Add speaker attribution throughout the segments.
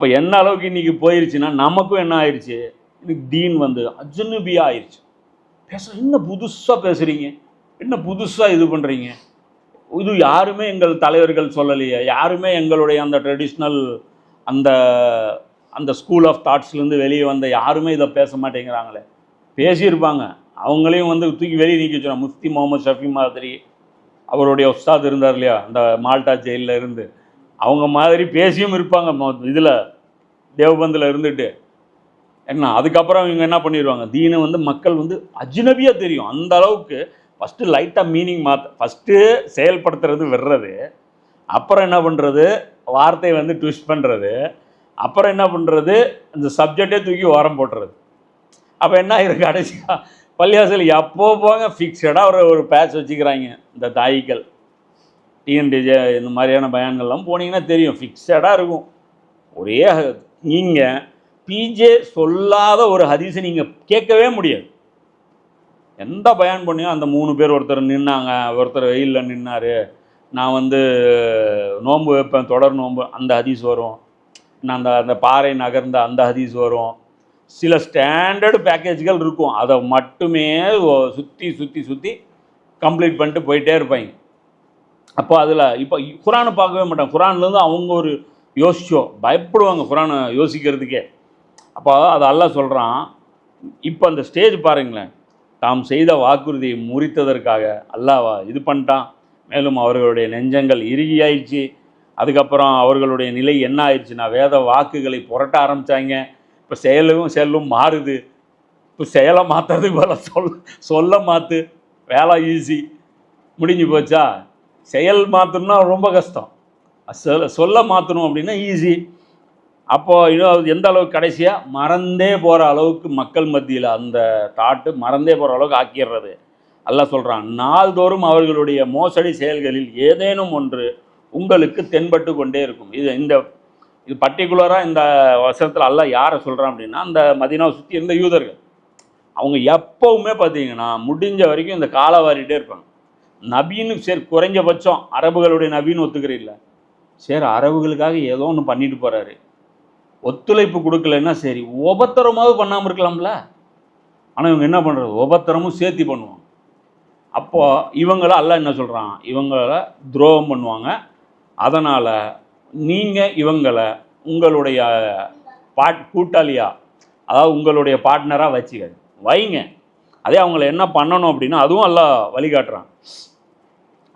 Speaker 1: இப்போ என்ன அளவுக்கு இன்னைக்கு போயிருச்சுன்னா நமக்கும் என்ன ஆயிடுச்சு இன்னைக்கு தீன் வந்து அஜ்னபியா ஆயிடுச்சு பேச என்ன புதுசாக பேசுகிறீங்க என்ன புதுசாக இது பண்ணுறீங்க இது யாருமே எங்கள் தலைவர்கள் சொல்லலையே. யாருமே எங்களுடைய அந்த ட்ரெடிஷ்னல் அந்த அந்த ஸ்கூல் ஆஃப் தாட்ஸ்லேருந்து வெளியே வந்த யாருமே இதை பேச மாட்டேங்கிறாங்களே. பேசியிருப்பாங்க. அவங்களையும் வந்து தூக்கி வெளியே நீக்கி வச்சுருவாங்க. முஃப்தி முகமது ஷஃபி மாதிரி. அவருடைய உஸ்தாத் இருந்தார் இல்லையா? அந்த மால்டா ஜெயிலில் இருந்து. அவங்க மாதிரி பேசியும் இருப்பாங்க இதில் தேவபந்தில் இருந்துட்டு. என்ன அதுக்கப்புறம் இவங்க என்ன பண்ணிடுவாங்க தீனை வந்து மக்கள் வந்து அஜ்னபியாக தெரியும். அந்த அளவுக்கு ஃபஸ்ட்டு லைட்டாக மீனிங் மாற்ற ஃபஸ்ட்டு செயல்படுத்துறது விடுறது. அப்புறம் என்ன பண்ணுறது வார்த்தையை வந்து ட்விஸ்ட் பண்ணுறது அப்புறம் என்ன பண்ணுறது இந்த சப்ஜெக்டே தூக்கி ஓரம் போட்டுறது. அப்போ என்ன ஆயிருக்கு கடைசியாக பள்ளியாசல் எப்போ போங்க ஃபிக்ஸடாக ஒரு ஒரு பேட்ச் வச்சுக்கிறாங்க இந்த தாய்கள். டிஎன்டிஜே இந்த மாதிரியான பயான்கள்லாம் போனீங்கன்னா தெரியும். ஃபிக்ஸடாக இருக்கும். ஒரே நீங்கள் பிஜே சொல்லாத ஒரு ஹதீஸை நீங்கள் கேட்கவே முடியாது. எந்த பயன் பண்ணியும் அந்த மூணு பேர் ஒருத்தர் நின்னாங்க ஒருத்தர் வெயிலில் நின்னார் நான் வந்து நோன்பு வைப்பேன் தொடர் நோன்பு அந்த ஹதீஸ் வரும். நான் அந்த அந்த பாறை நகர்ந்த அந்த ஹதீஸ் வரும். சில ஸ்டாண்டர்டு பேக்கேஜ்கள் இருக்கும். அதை மட்டுமே சுற்றி சுற்றி சுற்றி கம்ப்ளீட் பண்ணிட்டு போயிட்டே இருப்பாங்க. அப்போ அதில் இப்போ குரானை பார்க்கவே மாட்டாங்க. குரான்லேருந்து அவங்க ஒரு யோசிச்சோ பயப்படுவாங்க குரானை யோசிக்கிறதுக்கே. அப்போ அது அல்லாஹ் சொல்கிறான் இப்போ அந்த ஸ்டேஜ் பாருங்களேன். தாம் செய்த வாக்குறுதியை முறித்ததற்காக அல்லாவா இது பண்ணிட்டான். மேலும் அவர்களுடைய நெஞ்சங்கள் இறுகியாயிடுச்சு. அதுக்கப்புறம் அவர்களுடைய நிலை என்ன ஆயிடுச்சுன்னா வேத வாக்குகளை புரட்ட ஆரம்பித்தாங்க இப்போ செயலும் செல்லும் மாறுது. இப்போ செயலை மாற்றுறதுக்கு போல சொல் சொல்ல மாற்று வேலை ஈஸி முடிஞ்சு போச்சா? செயல் மாற்றணும்னா ரொம்ப கஷ்டம். சொல்ல சொல்ல மாற்றணும் அப்படின்னா ஈஸி அப்போது இன்னும் எந்த அளவுக்கு கடைசியாக மறந்தே போகிற அளவுக்கு மக்கள் மத்தியில் அந்த தாட்டு மறந்தே போகிற அளவுக்கு ஆக்கிடுறது. எல்லாம் சொல்கிறான் நாள்தோறும் அவர்களுடைய மோசடி செயல்களில் ஏதேனும் ஒன்று உங்களுக்கு தென்பட்டு கொண்டே இருக்கும். இது இந்த இது பர்டிகுலராக இந்த வசனத்தில் எல்லாம் யாரை சொல்கிறான் அப்படின்னா அந்த மதினாவை சுற்றி இருந்த யூதர்கள். அவங்க எப்போவுமே பார்த்தீங்கன்னா முடிஞ்ச வரைக்கும் இந்த காலவாரிட்டே இருப்பாங்க. நபின்னு சரி குறைஞ்சபட்சம் அரபுகளுடைய நபின்னு ஒத்துக்கிறீல்ல சரி அரபுகளுக்காக ஏதோ ஒன்று பண்ணிட்டு போகிறாரு ஒத்துழைப்பு கொடுக்கலன்னா சரி உபத்திரமாவது பண்ணாமல் இருக்கலாம்ல? ஆனால் இவங்க என்ன பண்ணுறது உபத்திரமும் சேர்த்தி பண்ணுவாங்க. அப்போது இவங்கள அல்ல என்ன சொல்கிறான் இவங்கள துரோகம் பண்ணுவாங்க. அதனால் நீங்கள் இவங்களை உங்களுடைய பாட் கூட்டாளியாக அதாவது உங்களுடைய பார்ட்னராக வச்சுக்க வைங்க. அதே அவங்கள என்ன பண்ணணும் அப்படின்னா அதுவும் எல்லாம் வழிகாட்டுறான்.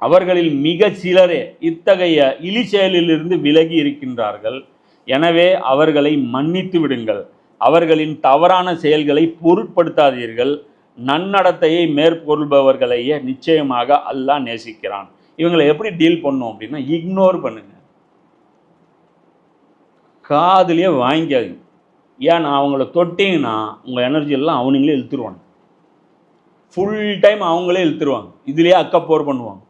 Speaker 1: அவர்களில் மிக சிலரே இத்தகைய இழி செயலிலிருந்து விலகி இருக்கின்றார்கள். எனவே அவர்களை மன்னித்து விடுங்கள். அவர்களின் தவறான செயல்களை பொருட்படுத்தாதீர்கள். நன்னடத்தையை மேற்கொள்பவர்களையே நிச்சயமாக அல்லாஹ் நேசிக்கிறான். இவங்களை எப்படி டீல் பண்ணும் அப்படின்னா இக்னோர் பண்ணுங்க. காதுலேயே வாங்கிக்காதீங்க. ஏன் அவங்கள தொட்டிங்கன்னா உங்கள் எனர்ஜி எல்லாம் அவனுங்களே இழுத்துருவாங்க. ஃபுல் டைம் அவங்களே இழுத்துருவாங்க. இதுலேயே அக்கப்போர் பண்ணுவாங்க.